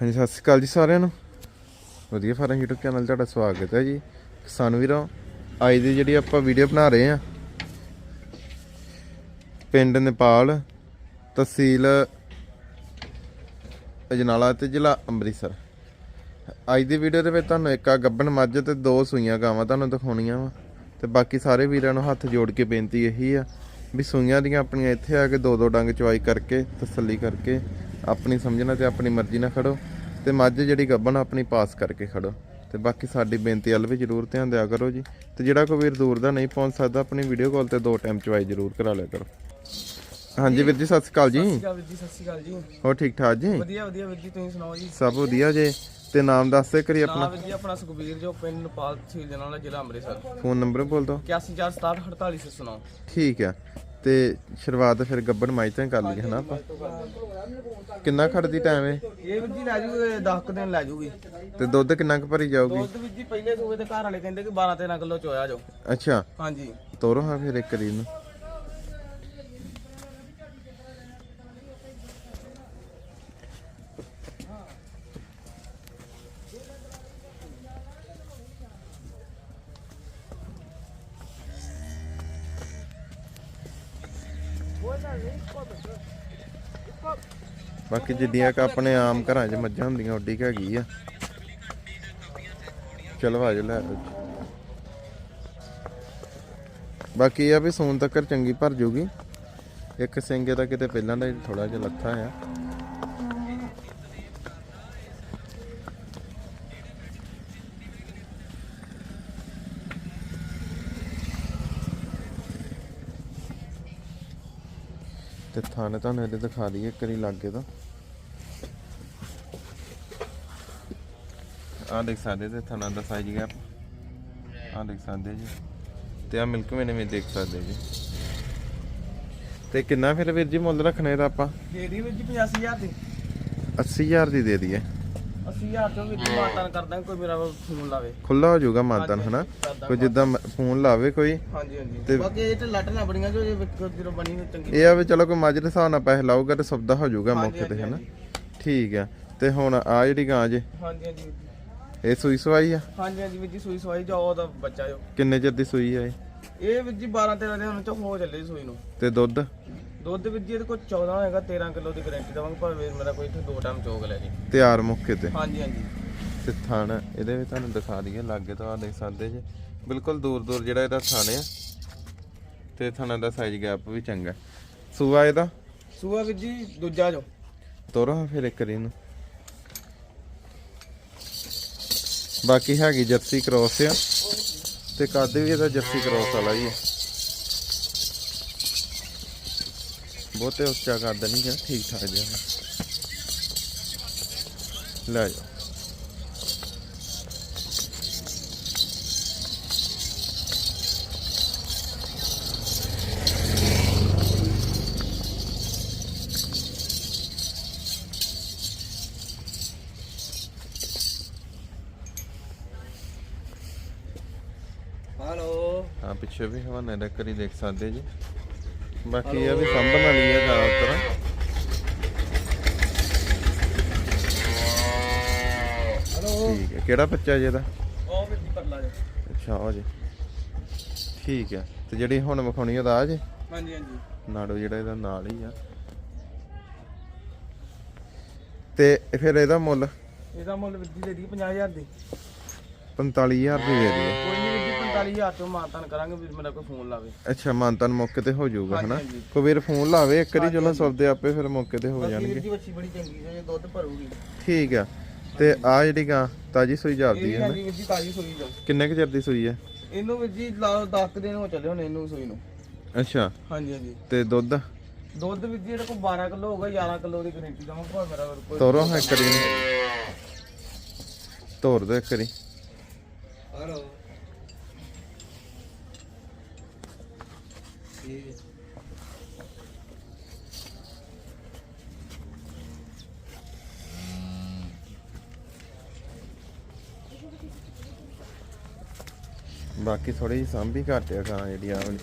ਹਾਂਜੀ, ਸਤਿ ਸ਼੍ਰੀ ਅਕਾਲ ਜੀ ਸਾਰਿਆਂ ਨੂੰ। ਵਧੀਆ ਫਾਰਮ YouTube ਚੈਨਲ ਤੁਹਾਡਾ ਸਵਾਗਤ ਹੈ ਜੀ। ਕਿਸਾਨ ਵੀਰੋ, ਅੱਜ ਦੀ ਜਿਹੜੀ ਆਪਾਂ ਵੀਡੀਓ ਬਣਾ ਰਹੇ ਆ ਪਿੰਡ ਨੇਪਾਲ ਤਹਿਸੀਲ ਅਜਨਾਲਾ ਤੇ ਜ਼ਿਲ੍ਹਾ ਅੰਮ੍ਰਿਤਸਰ। ਅੱਜ ਦੀ ਵੀਡੀਓ ਦੇ ਵਿੱਚ ਤੁਹਾਨੂੰ ਇੱਕ ਆ ਗੱਬਣ ਮੱਝ ਤੇ ਦੋ ਸੂਈਆਂ ਗਾਵਾਂ ਤੁਹਾਨੂੰ ਦਿਖਾਉਣੀਆਂ ਵਾ। ਤੇ ਬਾਕੀ ਸਾਰੇ ਵੀਰਾਂ ਨੂੰ ਹੱਥ ਜੋੜ ਕੇ ਬੇਨਤੀ ਇਹੀ ਆ ਵੀ ਸੂਈਆਂ ਦੀਆਂ ਆਪਣੀਆਂ ਇੱਥੇ ਆ ਕੇ ਦੋ ਦੋ ਡੰਗ ਚਵਾਈ ਕਰਕੇ, ਤਸੱਲੀ ਕਰਕੇ ਆਪਣੀ ਸਮਝਣਾ ਤੇ ਆਪਣੀ ਮਰਜ਼ੀ ਨਾਲ ਖੜੋ ਤੇ ਮੱਝ ਜਿਹੜੀ ਗੱਬਣ ਆਪਣੀ ਪਾਸ ਕਰਕੇ ਖੜੋ ਤੇ ਬਾਕੀ ਸਾਡੀ ਬੇਨਤੀ ਵੱਲ ਵੀ ਜ਼ਰੂਰ ਧਿਆਨ ਦਿਆ ਕਰੋ ਜੀ ਤੇ ਜਿਹੜਾ ਕੋਈ ਵੀਰ ਦੂਰ ਦਾ ਨਹੀਂ ਪਹੁੰਚ ਸਕਦਾ ਆਪਣੀ ਵੀਡੀਓ ਕਾਲ ਤੇ ਦੋ ਟਾਈਮ ਚਵਾਈ ਜ਼ਰੂਰ ਕਰਾ ਲਿਆ ਕਰੋ। ਹਾਂਜੀ ਵੀਰ ਜੀ ਸਤਿ ਸ਼੍ਰੀ ਅਕਾਲ ਜੀ। ਸਤਿ ਸ਼੍ਰੀ ਅਕਾਲ ਜੀ ਸਤਿ ਸ਼੍ਰੀ ਅਕਾਲ ਜੀ। ਹੋਰ ਠੀਕ ਠਾਕ ਜੀ? ਵਧੀਆ ਵਧੀਆ ਵੀਰ ਜੀ ਤੁਸੀਂ ਸੁਣਾਓ ਜੀ? ਸਭ ਵਧੀਆ ਜੇ ਤੇ ਨਾਮ ਦੱਸ ਕਰੀ ਨਾਮ ਆਪਣਾ। ਵੀਰ ਜੀ ਆਪਣਾ ਸੁਖਬੀਰ ਜੋ ਪਿੰਡ ਨੇਪਾਲ ਤਹਿਸੀਲ ਜਨਾਲਾ ਜ਼ਿਲ੍ਹਾ ਅੰਮ੍ਰਿਤਸਰ। ਫੋਨ ਨੰਬਰ ਬੋਲ ਦੋ 814748 ਸੁਣਾਓ। ਠੀਕ ਆ। ਤੇ ਸ਼ੁਰੂਆਤ ਫਿਰ ਗੱਬੜ ਮਾਈ ਤੋਂ ਹੀ ਕਰ ਲਈਏ ਹਨਾ ਆਪਾਂ? ਕਿੰਨਾ ਖੜਦੀ ਟਾਈਮ ਹੈ ਇਹ ਵੀਰ ਜੀ ਲੈ ਜੂ 10 ਦਿਨ ਲੈ ਜੂਗੀ। ਤੇ ਦੁੱਧ ਕਿੰਨਾ ਕੁ ਭਰੀ ਜਾਊਗੀ? ਦੁੱਧ ਵੀਰ ਜੀ ਪਹਿਲੇ ਸੂਏ ਤੇ ਘਰ ਵਾਲੇ ਕਹਿੰਦੇ ਕਿ 12 13 ਕਿਲੋ ਚੋਇਆ ਜੋ ਅੱਛਾ। ਹਾਂਜੀ। ਤੋਰੋ ਹਾਂ ਫਿਰ ਇੱਕ ਰੀ ਨੂੰ। ਬਾਕੀ ਜਿੱਡੀਆਂ ਕ ਆਪਣੇ ਆਮ ਘਰਾਂ 'ਚ ਮੱਝਾਂ ਹੁੰਦੀਆਂ ਓਡੀ ਕੁ ਹੈਗੀ ਆ। ਚਲੋ ਆਜੋ ਲੈ ਬਾਕੀ ਇਹ ਆ ਵੀ ਸੂਨ ਤੱਕ ਚੰਗੀ ਭਰ ਜੂਗੀ। ਇੱਕ ਸਿੰਗੇ ਦਾ ਕਿਤੇ ਪਹਿਲਾਂ ਦਾ ਥੋੜਾ ਜਿਹਾ ਲੱਥਾ ਆ। ਤੇ ਥਾਣੇ ਤੁਹਾਨੂੰ ਇਹਦੇ ਦਿਖਾ ਦਈਏ ਇੱਕ ਵਾਰੀ ਲਾਗੇ ਤੋਂ। ਆਹ ਦੇਖ ਸਕਦੇ ਤੇ ਥਾਣਾ ਦਾ ਸਾਈਜ਼ ਗੈਪ ਆਹ ਦੇਖ ਸਕਦੇ ਜੀ। ਤੇ ਆ ਮਿਲਕ ਮੈਨੇ ਵੀ ਦੇਖ ਸਕਦੇ ਜੀ। ਤੇ ਕਿੰਨਾ ਫਿਰ ਵੀਰ ਜੀ ਮੁੱਲ ਰੱਖਣੇ ਦਾ ਆਪਾਂ? ਦੇ ਦੀ ਵੀਰ ਜੀ 85000 ਦੀ। 80000 ਦੀ ਦੇ ਦਈਏ। 80000 ਤੋਂ ਵੀਰ ਜੀ ਮਾਟਨ ਕਰਦਾ ਕੋਈ ਮੇਰਾ ਫੋਨ ਲਾਵੇ। ਖੁੱਲਾ ਹੋ ਜਾਊਗਾ ਮਾਨਤਨ ਹਨਾ? ਕੋਈ ਜਿੱਦਾਂ ਫੋਨ ਲਾਵੇ ਕੋਈ। ਹਾਂਜੀ ਹਾਂਜੀ। ਬਾਕੀ ਇਹ ਤੇ ਲੱਟ ਨਾ ਬੜੀਆਂ ਜੋ ਜੇ ਵਿੱਚ ਜਦੋਂ ਬਣੀ ਹੋਈ ਚੰਗੀ ਇਹ ਆ ਵੀ ਚਲੋ ਕੋਈ ਦੇ ਹਿਸਾਬ ਨਾਲ ਪੈਸੇ ਲਾਊਗਾ ਤੇ ਸੌਦਾ ਹੋ ਜਾਊਗਾ ਮੌਕੇ ਤੇ ਹਨਾ? ਠੀਕ ਆ। ਤੇ ਹੁਣ ਆ ਜਿਹੜੀ ਗਾਂ ਜੇ। ਹਾਂਜੀ ਹਾਂਜੀ। ਵੀਰ ਜੀ। ਇਹ ਸੂਈ ਸਵਾਈ ਆ? ਹਾਂਜੀ ਹਾਂਜੀ ਜੀ ਸੂਈ ਸਵਾਈ ਜਾਓ ਉਹਦਾ ਬੱਚਾ ਜੋ। ਕਿੰਨੇ ਚਿਰ ਦੀ ਸੂਈ ਆ ਇਹ? ਇਹ ਜੀ 12 13 ਦਿਨ ਚ ਹੋ ਚੱਲੇ ਸੂਈ ਨੂੰ। ਤੇ ਦੁੱਧ? ਦੁੱਧ ਵੀਰ ਜੀ ਇਹਦੇ ਕੋਲ 14 ਹੋਏਗਾ 13 ਕਿਲੋ ਦੀ ਗਾਰੰਟੀ ਦਵਾਂਗੇ ਭਾਵੇਂ ਮੇਰਾ ਕੋਈ ਇੱਥੇ ਦੋ ਟਾਈਮ ਚੋਗ ਲੈ ਜੀ। ਤਿਆਰ ਮੁੱਕੇ ਤੇ? ਹਾਂਜੀ ਹਾਂਜੀ। ਤੇ ਥਣ ਇਹਦੇ ਵਿੱਚ ਤੁਹਾਨੂੰ ਦਿਖਾ ਦਈਏ ਲਾਗੇ ਤੋਂ ਆ ਦੇਖ ਸਕਦੇ ਜੇ। ਬਿਲਕੁਲ ਦੂਰ ਦੂਰ ਜਿਹੜਾ ਇਹਦਾ ਥਣ ਆ ਤੇ ਥਣਾਂ ਦਾ ਸਾਈਜ਼ ਗੈਪ ਵੀ ਚੰਗਾ ਸੂਆ ਇਹਦਾ? ਸੂਆ ਵੀਰ ਜੀ ਦੂਜਾ ਜੋ। ਤੋਰੋ ਫਿਰ ਇੱਕ ਵਾਰੀ ਨੂੰ। ਬਾਕੀ ਹੈਗੀ ਜਰਸੀ ਕ੍ਰੋਸ ਆ ਤੇ ਕੱਦ ਵੀ ਇਹਦਾ ਜਰਸੀ ਕ੍ਰੋਸ ਵਾਲਾ ਹੀ ਆ ਬਹੁਤੇ ਉੱਚਾ ਕੱਦ ਨਹੀਂ ਹੈ ਠੀਕ ਠਾਕ ਜਿਹਾ ਲੈ ਜਾ ਹਲੋ ਆ ਪਿੱਛੇ ਵੀ ਹਵਾਨੇ ਦਾ ਕਰੀ ਦੇਖ ਸਕਦੇ ਜੀ ਬਾਕੀ ਇਹ ਵੀ ਸੰਭਣ ਵਾਲੀ ਹੈ ਜ਼ਿਆਦਾਤਰ। ਹਲੋ ਠੀਕ ਹੈ। ਕਿਹੜਾ ਬੱਚਾ ਜੀ ਇਹਦਾ? ਉਹ ਜੀ ਪਰਲਾ ਜੋ। ਅੱਛਾ ਆ ਜੀ। ਠੀਕ ਹੈ। ਤੇ ਜਿਹੜੀ ਹੁਣ ਵਿਖਾਉਣੀ ਉਹਦਾ ਆ ਜੀ? ਹਾਂਜੀ ਹਾਂਜੀ। ਨਾੜੋ ਜਿਹੜਾ ਇਹਦਾ ਨਾਲ ਹੀ ਆ। ਤੇ ਫਿਰ ਇਹਦਾ ਮੁੱਲ? ਇਹਦਾ ਮੁੱਲ ਜੀ ਦੇ ਦੀ 50000 ਦੀ। 45000 ਦੀ ਦੇ ਦਈਏ ਕੋਈ ਨਹੀਂ ਵੀਰ ਜੀ 45000 ਤੋਂ ਮਾਨਤਾਨ ਕਰਾਂਗੇ ਵੀਰ ਮੇਰਾ ਕੋਈ ਫੋਨ ਲਾਵੇ। ਅੱਛਾ ਮਾਨਤਨ ਮੌਕੇ ਤੇ ਹੋ ਜਾਊਗਾ ਹਨਾ? ਹਾਂਜੀ। ਕੋਈ ਵੀਰ ਫੋਨ ਲਾਵੇ ਇੱਕ ਵਾਰੀ ਚਲੋ ਸੌਦੇ ਆਪੇ ਫਿਰ ਮੌਕੇ ਤੇ ਹੋ ਵੀਰ ਜਾਣਗੇ। ਜੀ ਬੱਚੀ ਬੜੀ ਚੰਗੀ ਹੈ ਜੇ ਦੁੱਧ ਭਰੂਗੀ। ਠੀਕ ਆ। ਤੇ ਆ ਜਿਹੜੀ ਗਾਂ ਤਾਜੀ ਸੂਈ ਜਾਪਦੀ ਇਹ ਹੈ ਨਾ? ਹਾਂਜੀ ਵੀਰ ਜੀ ਤਾਜੀ ਸੂਈ ਜੋ ਕਿੰਨੇ ਕੁ ਚਿਰ ਦੀ ਸੂਈ ਹੈ ਇਹਨੂੰ ਵੀਰ ਜੀ ਲਾ 10 ਦਿਨ ਹੋ ਚੱਲੇ ਹੁਣ ਇਹਨੂੰ ਸੂਈ ਨੂੰ। ਅੱਛਾ। ਹਾਂਜੀ ਹਾਂਜੀ। ਤੇ ਦੁੱਧ? ਦੁੱਧ ਵੀਰ ਜੀ ਇਹਦੇ ਕੋਲ 12 ਕਿਲੋ ਹੋਗਾ 11 ਕਿਲੋ ਦੀ ਗਾਰੰਟੀ ਦਵਾਂਗਾ ਭਾਵੇਂ ਮੇਰਾ ਕੋਈ ਤੋਰੋ ਹਾਂ ਨੂੰ। ਤੋਰ ਦੋ ਇੱਕ ਵਾਰੀ। ਹਲੋ ਬਾਕੀ ਥੋੜੀ ਜਿਹੀ ਸਾਂਭੀ ਘੱਟ ਆ ਗਾਂ ਜਿਹੜੀ ਆ ਵਾਲੀ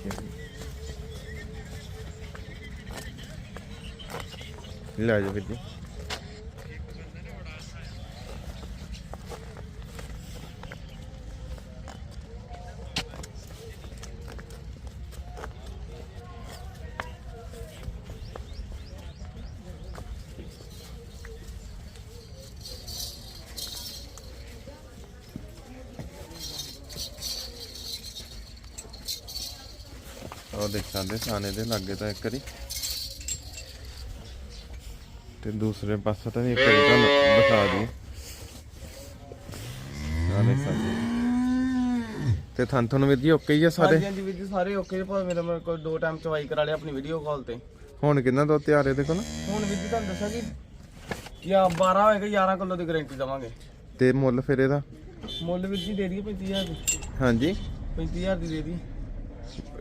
ਲੈ ਜਾ ਵੀਰ ਜੀ। ਉਹ ਦੇਖ ਸਕਦੇ ਸਾਨੇ ਦੇ ਲਾਗੇ ਤਾਂ ਇੱਕ ਵਾਰੀ। ਤੇ ਦੂਸਰੇ ਪਾਸੇ ਤਾਂ ਇੱਕ ਵਾਰੀ ਤੁਹਾਨੂੰ ਦਿਖਾ ਦਈਏ। ਆ ਦੇਖ ਸਕਦੇ ਤੇ ਥਣ ਤੁਹਾਨੂੰ ਵੀਰ ਜੀ ਓਕੇ ਹੀ ਆ ਸਾਰੇ? ਹਾਂਜੀ ਹਾਂਜੀ ਵੀਰ ਜੀ ਸਾਰੇ ਓਕੇ ਭਾਵੇਂ ਮੇਰਾ ਮੇਰੇ ਕੋਲ ਦੋ ਟਾਈਮ ਚਵਾਈ ਕਰਾ ਲਿਆ ਆਪਣੀ ਵੀਡੀਓ ਕਾਲ ਤੇ। ਹੁਣ ਕਿੰਨਾ ਦੋ ਤਿਆਰ ਇਹਦੇ ਕੋਲ? ਹੁਣ ਵੀਰ ਜੀ ਤੁਹਾਨੂੰ ਦੱਸਿਆ ਕਿ ਕਿ ਆ 12 ਹੋਏਗਾ 11 ਕਿਲੋ ਦੀ ਗਾਰੰਟੀ ਦਵਾਂਗੇ। ਤੇ ਮੁੱਲ ਫਿਰ ਇਹਦਾ? ਮੁੱਲ ਵੀਰ ਜੀ ਦੇ ਦਈਏ 35000 ਦੀ। ਹਾਂਜੀ। 35000 ਦੀ ਦੇ ਦੀ।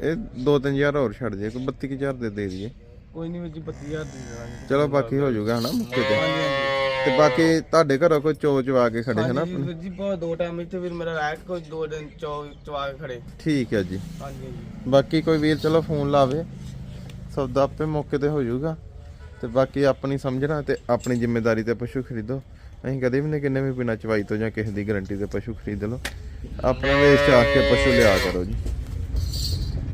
ਇਹ 2-3000 ਹੋਰ ਛੱਡ ਜੇ ਕੋਈ 32000 ਦੇ ਦੇ ਦਈਏ। ਕੋਈ ਨਹੀਂ ਵੀਰ ਜੀ 32000 ਦੀ ਚਲੋ ਬਾਕੀ ਹੋ ਜਾਊਗਾ ਹਨਾ ਮੁੱਕੇ ਤੇ। ਹਾਂਜੀ ਹਾਂਜੀ। ਤੇ ਬਾਕੀ ਤੁਹਾਡੇ ਘਰੋਂ ਕੋਈ ਚੋ ਚਵਾ ਕੇ ਖੜੇ ਹਨਾ ਹਾਂਜੀ ਵੀਰ ਜੀ ਬਹੁਤ ਦੋ ਟਾਈਮ ਇੱਥੇ ਵੀਰ ਮੇਰਾ ਰਹਿ ਕੋਈ ਦੋ ਦਿਨ ਚੌ ਚਵਾ ਕੇ ਖੜੇ। ਠੀਕ ਹੈ ਜੀ। ਹਾਂਜੀ ਹਾਂਜੀ। ਬਾਕੀ ਕੋਈ ਵੀਰ ਚਲੋ ਫੋਨ ਲਾਵੇ। ਸੌਦਾ ਆਪੇ ਮੌਕੇ ਤੇ ਹੋ ਜਾਊਗਾ। ਤੇ ਬਾਕੀ ਆਪਣੀ ਸਮਝਣਾ ਤੇ ਆਪਣੀ ਜ਼ਿੰਮੇਵਾਰੀ ਤੇ ਪਸ਼ੂ ਖਰੀਦੋ। ਅਸੀਂ ਕਦੇ ਵੀ ਨਹੀਂ ਕਿੰਨੇ ਵੀ ਬਿਨਾਂ ਚਵਾਈ ਤੋਂ ਜਾਂ ਕਿਸੇ ਦੀ ਗਾਰੰਟੀ ਤੇ ਪਸ਼ੂ ਖਰੀਦ ਲਓ। ਆਪਣਾ ਵੇਚ ਚਾਹ ਕੇ ਪਸ਼ੂ ਲਿਆ ਕਰੋ ਜੀ।